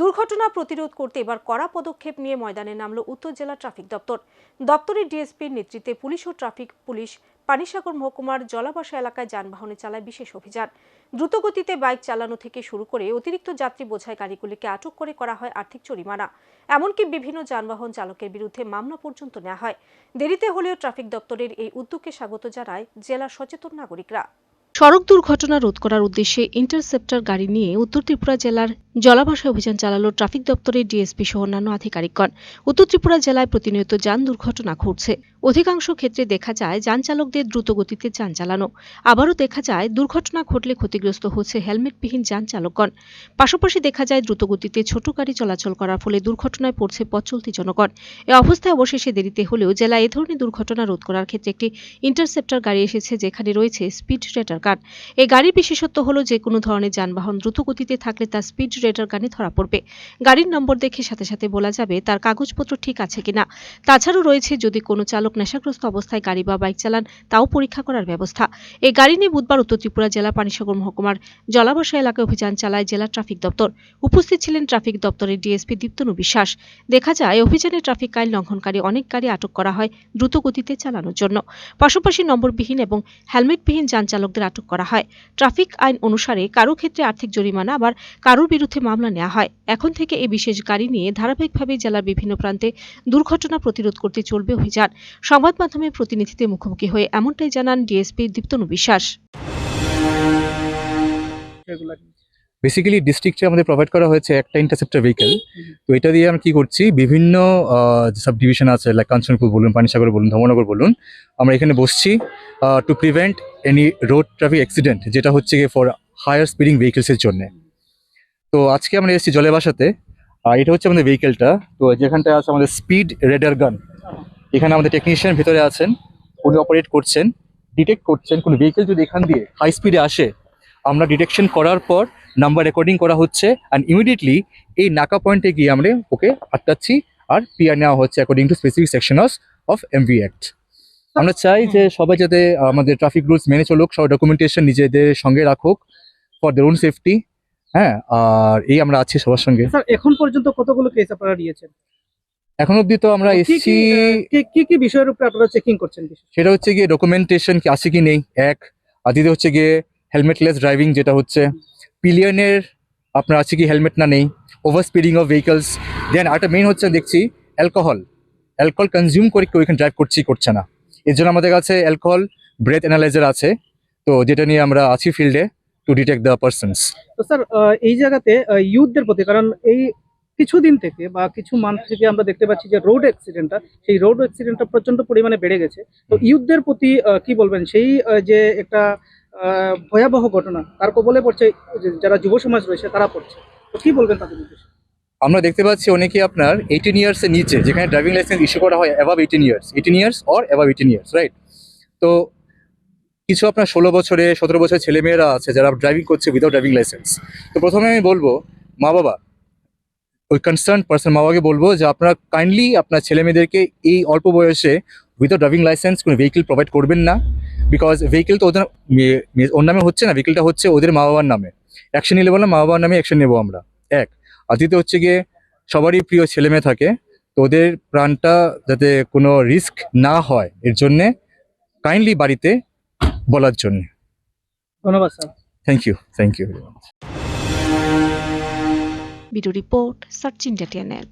দুর্ঘটনা প্রতিরোধ করতে এবার কড়া পদক্ষেপ নিয়ে ময়দানে নামল উত্তর জেলা ট্রাফিক দপ্তর। দপ্তরের ডিএসপির নেতৃত্বে পুলিশ ও ট্রাফিক পুলিশ পানিসাগর মহকুমার জলাবাসা এলাকায় যানবাহনে চালায় বিশেষ অভিযান। দ্রুতগতিতে বাইক চালানো থেকে শুরু করে অতিরিক্ত যাত্রী বোঝাই গাড়িগুলিকে আটক করে করা হয় আর্থিক জরিমানা। এমনকি বিভিন্ন যানবাহন চালকের বিরুদ্ধে মামলা পর্যন্ত নেওয়া হয়। দেরিতে হলেও ট্রাফিক দপ্তরের এই উদ্যোগকে স্বাগত জানায় জেলার সচেতন নাগরিকরা। সড়ক দুর্ঘটনা রোধ করার উদ্দেশ্যে ইন্টারসেপ্টার গাড়ি নিয়ে উত্তর ত্রিপুরা জেলার জলাভাষা অভিযান চালালো ট্রাফিক দপ্তরের ডিএসপি সহ অন্যান্য আধিকারিকগণ। উত্তর ত্রিপুরা জেলায় প্রতিনিয়ত যান দুর্ঘটনা ঘটছে। অধিকাংশ ক্ষেত্রে দেখা যায়, যান চালকদের দ্রুত গতিতে যান চালানো। আবারও দেখা যায়, দুর্ঘটনা ঘটলে ক্ষতিগ্রস্ত হচ্ছে হেলমেটবিহীন যান চালকগণ। পাশাপাশি দেখা যায় দ্রুতগতিতে ছোট গাড়ি চলাচল করার ফলে দুর্ঘটনায় পড়ছে পথ চলতি জনগণ। এ অবস্থায় অবশেষে দেরিতে হলেও জেলায় এ ধরনের দুর্ঘটনা রোধ করার ক্ষেত্রে একটি ইন্টারসেপ্টার গাড়ি এসেছে, যেখানে রয়েছে স্পিড রেটার গান এই গাড়ির বিশেষত্ব হলো যে কোনো ধরনের যানবাহন দ্রুত গতিতে থাকলে তা স্পিড রেটার গানে ধরা পড়বে। গাড়ির নম্বর দেখে সাথে সাথে বলা যাবে তার কাগজপত্র ঠিক আছে কিনা। তাছাড়াও রয়েছে যদি কোনো চালক নেশাগ্রস্ত অবস্থায় গাড়ি বা বাইক চালান, তাও পরীক্ষা করার ব্যবস্থা। এই গাড়ি নিয়ে বুধবার উত্তর ত্রিপুরা জেলা পানিসাগর মহকুমার জলাবসা এলাকায় অভিযান চালায় জেলা ট্রাফিক দপ্তর। উপস্থিত ছিলেন ট্রাফিক দপ্তরের ডিএসপি দীপ্তনু বিশ্বাস। দেখা যায়, অভিযানে ট্রাফিক আইন লঙ্ঘনকারী অনেক গাড়ি আটক করা হয় দ্রুত গতিতে চালানোর জন্য। পাশাপাশি নম্বরবিহীন এবং হেলমেটবিহীন যান চালকদের আটক করা হয়। ট্রাফিক আইন অনুসারে কারও ক্ষেত্রে আর্থিক জরিমানা, আবার কারোর বিরুদ্ধে মামলা নেওয়া হয়। এখন থেকে এই বিশেষ গাড়ি নিয়ে ধারাবাহিকভাবে জেলার বিভিন্ন প্রান্তে দুর্ঘটনা প্রতিরোধ করতে চলবে অভিযান। সংবাদ মাধ্যমে প্রতিনিধিদের মুখোমুখি হয়ে এমনটাই জানান ডিএসপি দীপ্তনু বিশ্বাস। বেসিক্যালি ডিস্ট্রিক্টে আমাদের প্রোভাইড করা হয়েছে একটা ইন্টারসেপ্টার ভেহিকেল তো এটা দিয়ে আমরা কি করছি? বিভিন্ন সাব ডিভিশন আছে লাইক কাঞ্চনপুর বলুন পানিসাগর বলুন ধর্মনগর বলুন আমরা এখানে বসছি to prevent any road traffic accident যেটা হচ্ছে গিয়ে ফর হায়ার স্পিডিং ভেহিকেলসের জন্য। তো আজকে আমরা এসেছি জলে বাসাতে আর এটা হচ্ছে আমাদের ভেহিকেলটা তো যেখানটায় আছে আমাদের স্পিড রেডার গান এখানে আমাদের টেকনিশিয়ান ভিতরে আছেন উনি অপারেট করছেন ডিটেক্ট করছেন কোনো ভেহিকেল যদি এখান দিয়ে হাই স্পিডে আসে আমরা ডিটেকশন করার পর নাম্বার রেকর্ডিং করা হচ্ছে অ্যান্ড ইমিডিয়েটলি এই নাকা পয়েন্টে গিয়ে আমরা ওকে আটকাচ্ছি আর পিআর নেওয়া হচ্ছে according to specific sections of MV act আমরা চাই যে সবাই যাতে আমাদের ট্রাফিক রুলস মেনে চলুক সব ডকুমেন্টেশন নিজেদের সঙ্গে রাখুক ফর দের ওন সেফটি হ্যাঁ আর এই আমরা আছি সবার সঙ্গে। স্যার এখন পর্যন্ত কতগুলো কেস আপনারা নিয়েছেন? এখন অবধি তো আমরা এসছি কি- কি কি বিষয়ের উপরে আপনারা চেকিং করছেন সেটা হচ্ছে গিয়ে ডকুমেন্টেশন কি আছে কি নেই এক। আর দ্বিতীয় হচ্ছে গিয়ে হেলমেটলেস ড্রাইভিং যেটা হচ্ছে পিলিয়নের আপনার আছে কি হেলমেট না নেই over speeding of vehicles then আরেকটা মেইন হচ্ছে দেখছি অ্যালকোহল অ্যালকোহল কনজিউম করে কেউ এখানে ড্রাইভ করছি করছে না। এর জন্য আমাদের কাছে অ্যালকোহল ব্রেথ অ্যানালাইজার আছে। তো যেটা নিয়ে আমরা আছি ফিল্ডে টু ডিটেক্ট দ্য পার্সনস তো স্যার এই জায়গাতে ইউথদের প্রতি কারণ এই কিছুদিন থেকে বা কিছু মান্থ থেকে আমরা দেখতে পাচ্ছি যে রোড অ্যাক্সিডেন্টটা সেই রোড অ্যাক্সিডেন্টটা প্রচণ্ড পরিমাণে বেড়ে গেছে। তো ইউথদের প্রতি কি বলবেন? সেই যে একটা ভয়াবহ ঘটনা। তার কবলে পড়ছে যারা যুব সমাজ রয়েছে, তারা পড়ছে। তো কি বলবেন তাদের উদ্দেশ্যে? আমরা দেখতে পাচ্ছি অনেকে আপনার এইটিন ইয়ার্সের নিচে, যেখানে ড্রাইভিং লাইসেন্স ইস্যু করা হয় above eighteen years eighteen years or above eighteen years right তো কিছু আপনার ষোলো বছরে, সতেরো বছরের ছেলেমেয়েরা আছে যারা ড্রাইভিং করছে উইদাউট ড্রাইভিং লাইসেন্স তো প্রথমে আমি বলব, মা বাবা, ওই কনসার্ন পার্সন মা বাবাকে বলব যে আপনারা কাইন্ডলি আপনার ছেলেমেয়েদেরকে এই অল্প বয়সে উইদাউট ড্রাইভিং লাইসেন্স কোনো ভেহিকেল প্রোভাইড করবেন না বিকজ ভেহিকেল তো ওদের ওর নামে হচ্ছে না ভেহিকেলটা হচ্ছে ওদের মা বাবার নামে। অ্যাকশন নিলে বললাম মা বাবার নামে অ্যাকশন নেব আমরা। এক। আর দ্বিতীয় হচ্ছে গিয়ে সবারই প্রিয় ছেলে মেয়ে থাকে তো ওদের প্রাণটা যাতে কোনো রিস্ক না হয় এর জন্যে কাইন্ডলি বাড়িতে বলার জন্য। ধন্যবাদ sir. Thank you thank you very much video report search India TNL